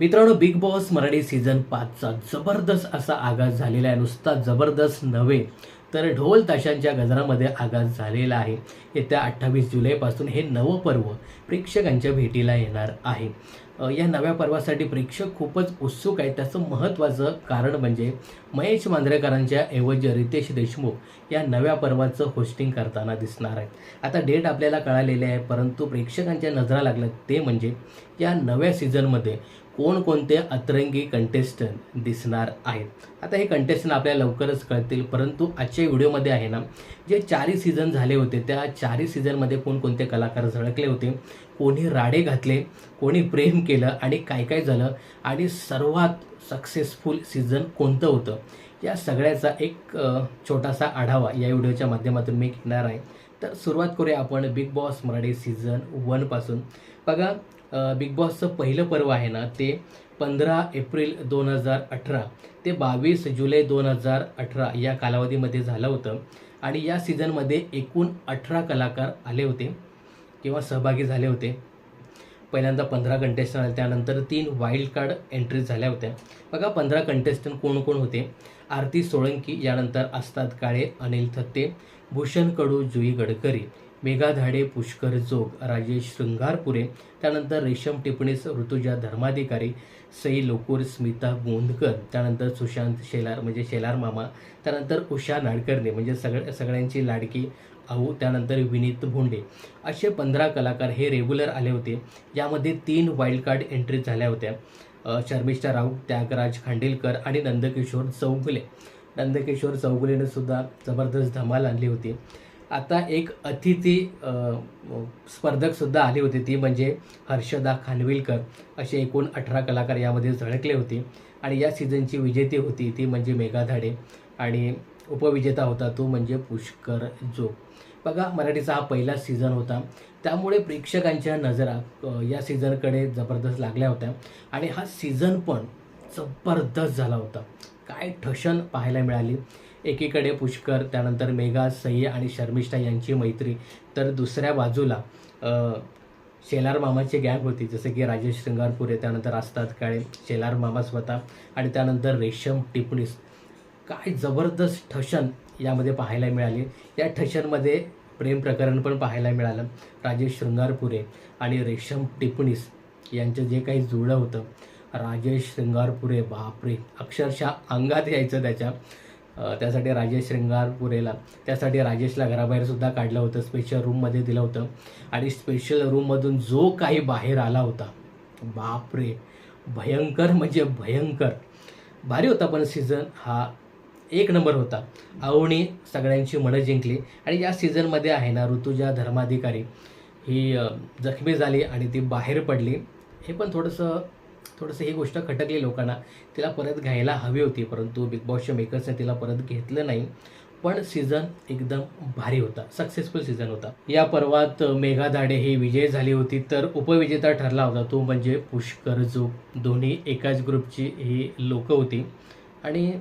मित्रांनो big boss Marathi season पाचचा जबरदस्त असा आगाज झालेला आहे. नुसता जबरदस्त नव्हे तर ढोल ताशांच्या गजरामध्ये आगाज झालेला आहे. येत्या अठ्ठावीस जुलैपासून हे नवं पर्व प्रेक्षकांच्या भेटीला येणार आहे. या नव्या पर्वासाठी प्रेक्षक खूपच उत्सुक आहेत. त्याचं महत्त्वाचं कारण म्हणजे महेश मांजरेकरांच्या ऐवजी रितेश देशमुख या नव्या पर्वाचं होस्टिंग करताना दिसणार आहेत. आता डेट आपल्याला कळालेली आहे परंतु प्रेक्षकांच्या नजरा लागल्या ते म्हणजे या नव्या सीझनमध्ये कोणकोणते अतरंगी कंटेस्टंट दिसणार आहेत? आता हे कंटेस्टंट आपल्याला लवकरच कळतील परंतु आजच्या व्हिडिओमध्ये आहे ना जे चारही सीझन झाले होते त्या चारही सीझनमध्ये कोणकोणते कलाकार झळकले होते कोणी राडे घातले कोणी प्रेम केलं आणि काय काय झालं आणि सर्वात सक्सेसफुल सीझन कोणतं होतं? या सगळ्याचा एक छोटासा आढावा या व्हिडिओच्या माध्यमातून मी घेणार आहे. तर सुरुवात करूया आपण बिग बॉस मराठी सीझन वनपासून बघा बिग बॉसचं पहिलं पर्व आहे ना ते पंधरा एप्रिल दोन हजार अठरा ते बावीस जुलै दोन हजार अठरा या कालावधीमध्ये झालं होतं. आणि या सीझनमध्ये एकूण अठरा कलाकार आले होते किंवा सहभागी झाले होते. पहिल्यांदा पंधरा कंटेस्टंट आले त्यानंतर तीन वाईल्ड कार्ड एंट्रीज झाल्या होत्या. बघा पंधरा कंटेस्टंट कोण कोण होते? आरती सोळंकी यानंतर असतात काळे अनिल थत्ते भूषण कडू जुई गडकरी. मेघाधाडे पुष्कर जोग राजेश शृंगारपुरे त्यानंतर रेशम टिपणीस ऋतुजा धर्माधिकारी सई लोकूर स्मिता गोंदकर त्यानंतर सुशांत शेलार म्हणजे शेलार मामा त्यानंतर उषा नाडकर्णी म्हणजे सगळ्या सगळ्यांची लाडकी आऊ त्यानंतर विनीत भोंडे. असे पंधरा कलाकार हे रेग्युलर आले होते. यामध्ये तीन वाईल्ड कार्ड एंट्री झाल्या होत्या. शर्मिष्ठा राऊत त्यागराज खांडेलकर आणि नंदकिशोर चौगुले. नंदकिशोर चौगुलेनं सुद्धा जबरदस्त धमाल आणली होती. आता एक अतिथी स्पर्धकसुद्धा स्पर्धक सुद्धा आली होती. ती म्हणजे हर्षदा खानविलकर असे एकूण अठरा कलाकार यामध्ये झळकले होते. आणि या सीझनची विजेती होती ती म्हणजे मेघा धाडे. आणि उपविजेता होता तो म्हणजे पुष्कर जोग बघा मराठीचा हा पहिला सीझन होता. त्यामुळे प्रेक्षकांच्या नजरा या सीझनकडे जबरदस्त लागल्या होत्या. आणि हा सीझन पण जबरदस्त झाला होता. काय ठशन पाहायला मिळाली. एकीकडे पुष्कर त्यानंतर मेघा सय्य आणि शर्मिष्ठा यांची मैत्री. तर दुसऱ्या बाजूला शेलार मामाची गॅग होती जसं की राजेश श्रृंगारपुरे त्यानंतर आस्ताद काळे शेलार मामा स्वतः आणि त्यानंतर रेशम टिपणीस. काय जबरदस्त ठशन यामध्ये पाहायला मिळाले. या ठशनमध्ये प्रेम प्रकरण पण पाहायला मिळालं. राजेश शृंगारपुरे आणि रेशम टिपणीस यांचं जे काही जुळलं होतं राजेश शृंगारपुरे बापरे अक्षरशः अंगात यायचं त्याच्या. त्यासाठी राजेश शृंगारपुरेला त्यासाठी राजेशला घराबाहेरसुद्धा काढलं होतं स्पेशल रूममध्ये दिलं होतं. आणि स्पेशल रूममधून जो काही बाहेर आला होता बापरे भयंकर म्हणजे भयंकर. भारी होता पण सीझन हा. एक नंबर होता. आवणी सगळ्यांची मनं जिंकली. आणि या सीझनमध्ये आहे ना ऋतुजा धर्माधिकारी ही जखमी झाली आणि ती बाहेर पडली. हे पण थोडंसं थोडंसं ही गोष्ट खटकली लोकांना. तिला परत घ्यायला हवी होती परंतु बिग बॉसच्या मेकर्सने तिला परत घेतलं नाही. पण सीझन एकदम भारी होता सक्सेसफुल सीझन होता. या पर्वात मेघा दाडे ही विजय झाली होती तर उपविजेता ठरला होता तो म्हणजे पुष्कर जोग दोन्ही एकाच ग्रुपची ही लोकं होती. आणि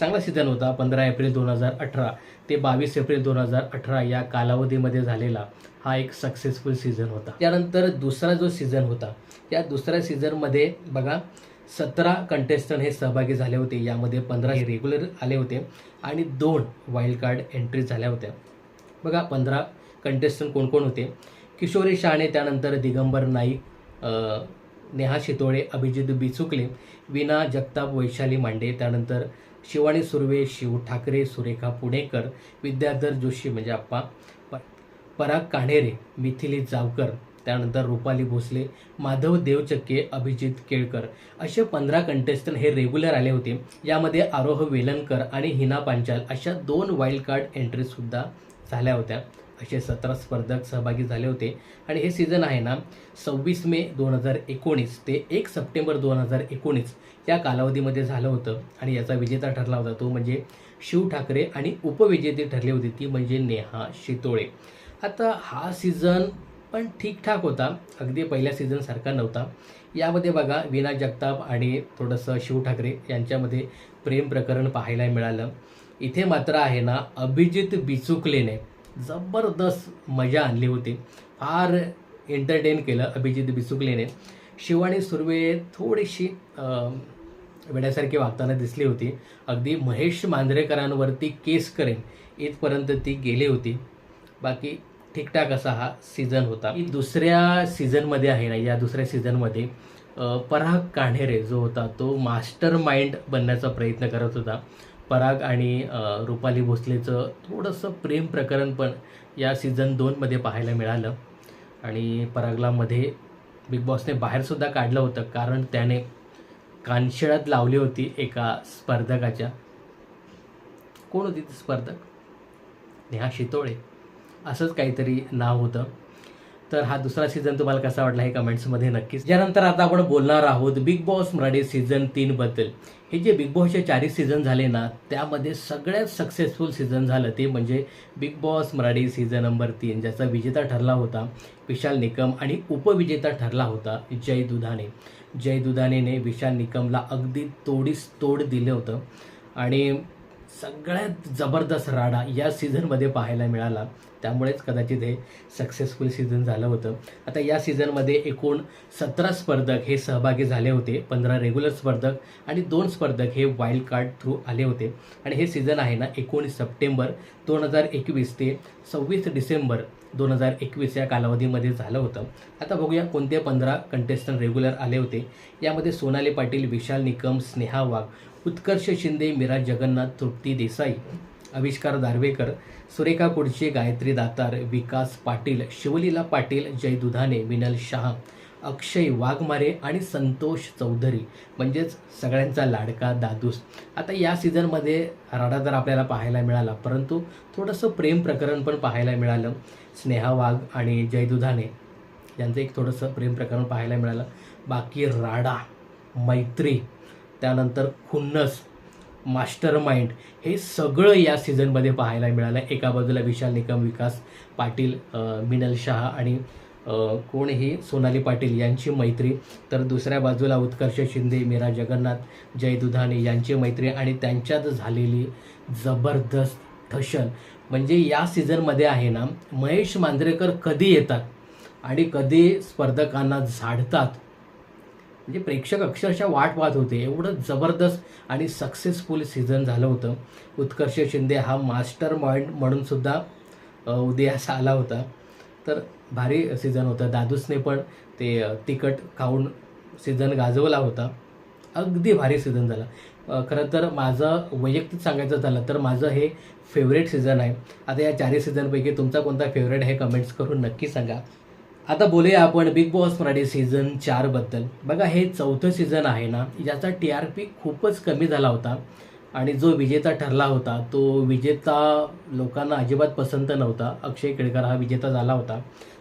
चांगला सीझन होता पंधरा एप्रिल दोन हजार अठरा. ते बावीस एप्रिल दोन हजार अठरा या कालावधीमध्ये झालेला हा एक सक्सेसफुल सीझन होता. त्यानंतर दुसरा जो सीझन होता या दुसऱ्या सीझनमध्ये बघा सतरा कंटेस्टंट हे सहभागी झाले होते. यामध्ये पंधरा हे रेग्युलर आले होते आणि दोन वाईल्ड कार्ड एंट्री झाल्या होत्या. बघा पंधरा कंटेस्टंट कोण कोण होते? किशोरी शहाणे त्यानंतर दिगंबर नाईक नेहा शितोळे अभिजित बिचुकले विना जगताप वैशाली मांडे त्यानंतर शिवानी सुर्वे शिव ठाकरे सुरेखा पुणेकर विद्याधर जोशी म्हणजे आप्पा प पराग कान्हेरे मिथिली जावकर त्यानंतर रुपाली भोसले माधव देवचक्के अभिजित केळकर असे पंधरा कंटेस्टंट हे रेग्युलर आले होते. यामध्ये आरोह वेलणकर आणि हिना पांचाल अशा दोन वाईल्ड कार्ड एंट्रीजसुद्धा झाल्या होत्या. असे सतरा स्पर्धक सहभागी झाले होते. आणि हे सीझन आहे ना सव्वीस मे दोन हजार एकोणीस ते एक सप्टेंबर दोन हजार एकोणीस या कालावधीमध्ये झालं होतं. आणि याचा विजेता ठरला होता तो म्हणजे शिव ठाकरे आणि उपविजेती ठरली होती ती म्हणजे नेहा शितोळे. आता हा सीझन पण ठीकठाक होता. अगदी पहिल्या सीझनसारखा नव्हता. यामध्ये बघा विना जगताप आणि थोडंसं शिव ठाकरे यांच्यामध्ये प्रेम प्रकरण पाहायला मिळालं. इथे मात्र आहे ना अभिजित बिचुकलेने जबरदस्त मजा आणली होती. फार एंटरटेन केलं अभिजित बिचुकलेने. शिवानी सुर्वे थोडीशी वेड्यासारखी वागताना दिसली होती. अगदी महेश मांजरेकरांवरती केस करेन इथपर्यंत ती गेली होती. बाकी ठीकठाक असा हा सीझन होता. दुसऱ्या सीझनमध्ये आहे ना या दुसऱ्या सीझनमध्ये पराग कान्हेरे जो होता तो मास्टर माइंड बनण्याचा प्रयत्न करत होता. पराग आणि रुपाली भोसलेचं थोडंसं प्रेम प्रकरण पण या सीझन दोनमध्ये पाहायला मिळालं. आणि परागलामध्ये बिग बॉसने बाहेरसुद्धा काढलं होतं कारण त्याने कानशिळात लावली होती एका स्पर्धकाच्या. कोण होती ती स्पर्धक? नेहा शितोळे. असंच काहीतरी नाव होतं. तर हा दुसरा सीझन तुम्हाला कसा वाटला हे कमेंट्समध्ये नक्कीच. यानंतर आता आपण बोलणार आहोत बिग बॉस मराठी सीझन तीन बद्दल. हे जे बिग बॉसचे चारही सीझन झाले ना त्यामध्ये सगळ्यात सक्सेसफुल सीझन झालं ते म्हणजे Bigg Boss Marathi season number तीन ज्याचा विजेता ठरला होता विशाल निकम आणि उपविजेता ठरला होता जय दुधाने. जय दुधानेने विशाल निकमला अगदी तोडीस तोड दिलं होतं. आणि सगळ्यात जबरदस्त राडा या सीझनमध्ये पाहायला मिळाला. त्यामुळेच कदाचित हे सक्सेसफुल सीझन झालं होतं. आता या सीझनमध्ये एकूण सतरा स्पर्धक हे सहभागी झाले होते. पंधरा रेग्युलर स्पर्धक आणि दोन स्पर्धक हे वाईल्ड कार्ड थ्रू आले होते. आणि हे सीझन आहे ना एकोणीस सप्टेंबर दोन हजार एकवीस ते सव्वीस डिसेंबर दोन हजार एकवीस या कालावधीमध्ये झालं होतं. आता बघूया कोणते पंधरा कंटेस्टंट रेग्युलर आले होते. यामध्ये सोनाली पाटील विशाल निकम स्नेहा वाघ उत्कर्ष शिंदे मीरा जगन्नाथ तृप्ती देसाई आविष्कार दार्वेकर सुरेखा कुडचे गायत्री दातार विकास पाटील शिवलीला पाटील जय दुधाने मिनल शहा अक्षय वाघमारे आणि संतोष चौधरी म्हणजेच सगळ्यांचा लाडका दादूस. आता या सीझनमध्ये राडा तर आपल्याला पाहायला मिळाला परंतु थोडंसं प्रेम प्रकरण पण पाहायला मिळालं. स्नेहा वाघ आणि जय दुधाने यांचं एक थोडंसं प्रेम प्रकरण पाहायला मिळालं. बाकी राडा मैत्री. त्यानंतर खुन्नस मास्टर माइंड हे सगळं या सीझनमध्ये पाहायला मिळालं. एका बाजूला विशाल निकम विकास पाटील मिनल शहा आणि कोण ही? सोनाली पाटील यांची मैत्री. तर दुसऱ्या बाजूला उत्कर्ष शिंदे मीरा जगन्नाथ जय दुधाने यांची मैत्री आणि त्यांच्यात झालेली जबरदस्त ठशन म्हणजे या सीझनमध्ये आहे ना महेश मांजरेकर कधी येतात आणि कधी स्पर्धकांना झाडतात म्हणजे प्रेक्षक अक्षरशः वाट पाहत होते. एवढं जबरदस्त आणि सक्सेसफुल सीझन झालं होतं. उत्कर्ष शिंदे हा मास्टर माइंड म्हणून सुद्धा उदयास आला होता. तर भारी सीझन होतं. दादूसने पण ते तिखट खाऊन सीझन गाजवला होता. अगदी भारी सीझन झाला. खरं तर माझं वैयक्तिक सांगायचं झालं तर माझं हे फेवरेट सीझन आहे. आता या चारही सीझनपैकी तुमचा कोणता फेवरेट आहे कमेंट्स करून नक्की सांगा. आता बोलूया आपण बिग बॉस मराठी सीझन चारबद्दल बघा हे चौथं सीझन आहे ना याचा टी आर पी खूपच कमी झाला होता आणि जो विजेता ठरला होता तो विजेता लोकांना अजिबात पसंत नव्हता. अक्षय केळकर हा विजेता झाला होता.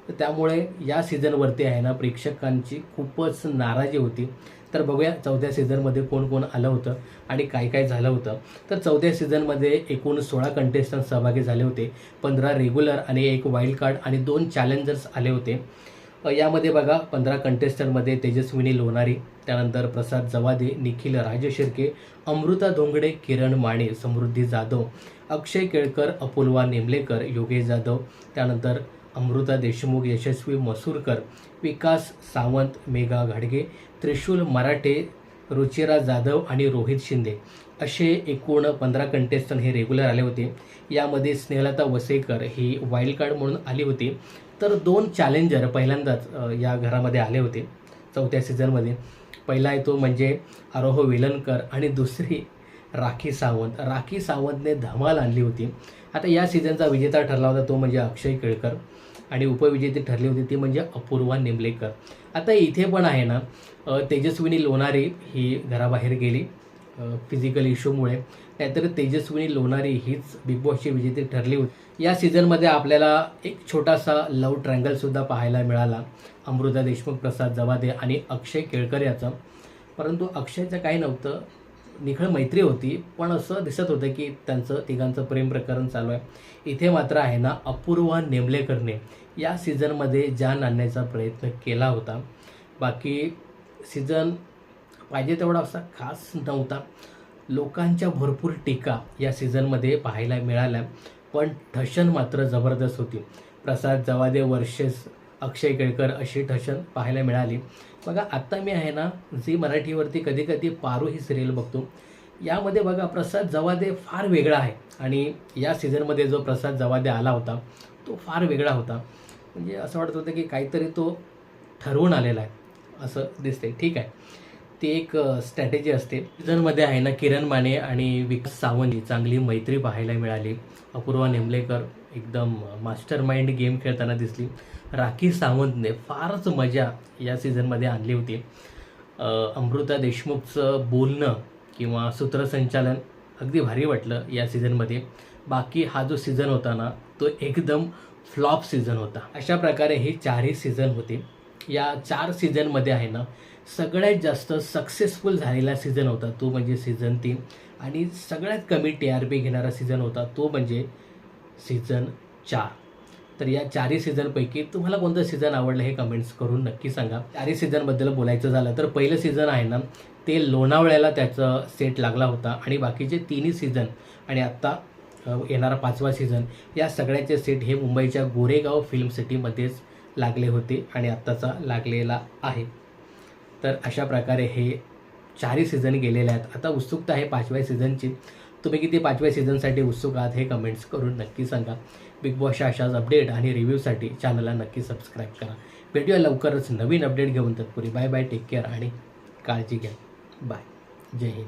तर त्यामुळे या सीझनवरती आहे ना प्रेक्षकांची खूपच नाराजी होती. तर बघूया चौथ्या सीझनमध्ये कोण कोण आलं होतं आणि काय काय झालं होतं. तर चौथ्या सीझनमध्ये एकूण सोळा कंटेस्टंट सहभागी झाले होते पंधरा रेग्युलर आणि एक वाईल्ड कार्ड आणि दोन चॅलेंजर्स आले होते. यामध्ये बघा पंधरा कंटेस्टंटमध्ये तेजस्विनी लोणारी त्यानंतर प्रसाद जवादे निखिल राजशिर्के अमृता धोंगडे किरण माने समृद्धी जाधव अक्षय केळकर अपुलवा नेमलेकर योगेश जाधव त्यानंतर अमृता देशमुख यशस्वी मसूरकर विकास सावंत मेघा घाडगे त्रिशूल मराठे रुचिरा जाधव आणि रोहित शिंदे असे एकूण पंधरा कंटेस्टंट हे रेग्युलर आले होते. यामध्ये स्नेहलता वसेकर ही वाईल्ड कार्ड म्हणून आली होती. तर दोन चॅलेंजर पहिल्यांदाच या घरामध्ये आले होते चौथ्या सीझनमध्ये पहिला येतो म्हणजे आरोह वेलणकर आणि दुसरी राखी सावंत. राखी सावंतने धमाल आणली होती. आता या सीझनचा विजेता ठरला होता तो म्हणजे अक्षय केळकर आणि उपविजेती ठरली होती ती म्हणजे अपूर्वा निमलेकर आता इथे पण आहे ना तेजस्विनी लोणारी ही घराबाहेर गेली फिजिकल इश्यूमुळे नाहीतर तेजस्विनी लोणारी हीच बिग बॉसची विजेती ठरली होती. या सीझनमध्ये आपल्याला एक छोटासा लव ट्रँगलसुद्धा पाहायला मिळाला. अमृता देशमुख प्रसाद जवादे आणि अक्षय केळकर याचं. परंतु अक्षयचं काही नव्हतं. निखळ मैत्री होती पण असं दिसत होतं की त्यांचं तिघांचं प्रेम प्रकरण चालू आहे. इथे मात्र आहे ना अपूर्वा नेमलेकरने या सीझनमध्ये जान आणण्याचा प्रयत्न केला होता बाकी सीझन पाहिजे तेवढा असा खास नव्हता. लोकांच्या भरपूर टीका या सीझनमध्ये पाहायला मिळाल्या पण ठशन मात्र जबरदस्त होती. प्रसाद जवादे वर्षेस अक्षय केळकर अशी ठशन पाहायला मिळाली. बघा आत्ता मी आहे ना झी मराठीवरती कधी कधी पारू ही सिरियल बघतो. यामध्ये बघा प्रसाद जवादे फार वेगळा आहे. आणि या सीझनमध्ये जो प्रसाद जवादे आला होता तो फार वेगळा होता. म्हणजे असं वाटत होतं की काहीतरी तो ठरवून आलेला आहे. असं दिसते ठीक आहे. ती एक स्ट्रॅटेजी असते. सीझनमध्ये आहे ना किरण माने आणि विकास सावंत ही चांगली मैत्री पाहायला मिळाली. अपूर्वा नेमलेकर एकदम मास्टर माइंड गेम खेळताना दिसली. राखी सावंतने फारच मजा या सीझनमध्ये आणली होती. अमृता देशमुखचं बोलणं किंवा सूत्रसंचालन अगदी भारी वाटलं या सीझनमध्ये बाकी हा जो सीझन होता ना तो एकदम फ्लॉप सीझन होता. अशा प्रकारे हे चारही सीझन होते. या चार सीझनमध्ये आहे ना सगळ्यात जास्त सक्सेसफुल झालेला सीझन होता तो म्हणजे सीझन तीन. आणि सगळ्यात कमी टी आर पी घेणारा सीझन होता तो म्हणजे सीझन चार. तर या चारही सीझनपैकी तुम्हाला कोणतं सीझन आवडलं हे कमेंट्स करून नक्की सांगा. चारही सीझनबद्दल बोलायचं झालं तर पहिलं सीझन आहे ना ते लोणावळ्याला त्याचं सेट लागला होता आणि बाकीचे तिन्ही सीझन आणि आत्ता येणारा पाचवा सीझन या सगळ्याचे सेट हे मुंबईच्या गोरेगाव फिल्म सिटीमध्येच लागले होते आणि आत्ताचा लागलेला आहे. तर अशा प्रकारे हे चारही सीझन गेलेले आहेत. आता उत्सुकता आहे पाचव्या सीझनची तुम्ही किती पाचव्या सीझनसाठी उत्सुक आहात हे कमेंट्स करून नक्की सांगा. बिग बॉसच्या अशाच अपडेट आणि रिव्ह्यूसाठी चॅनलला नक्की सबस्क्राईब करा. भेटूया लवकरच नवीन अपडेट घेऊन तत्पुरी. बाय बाय टेक केअर आणि काळजी घ्या. बाय जय हिंद.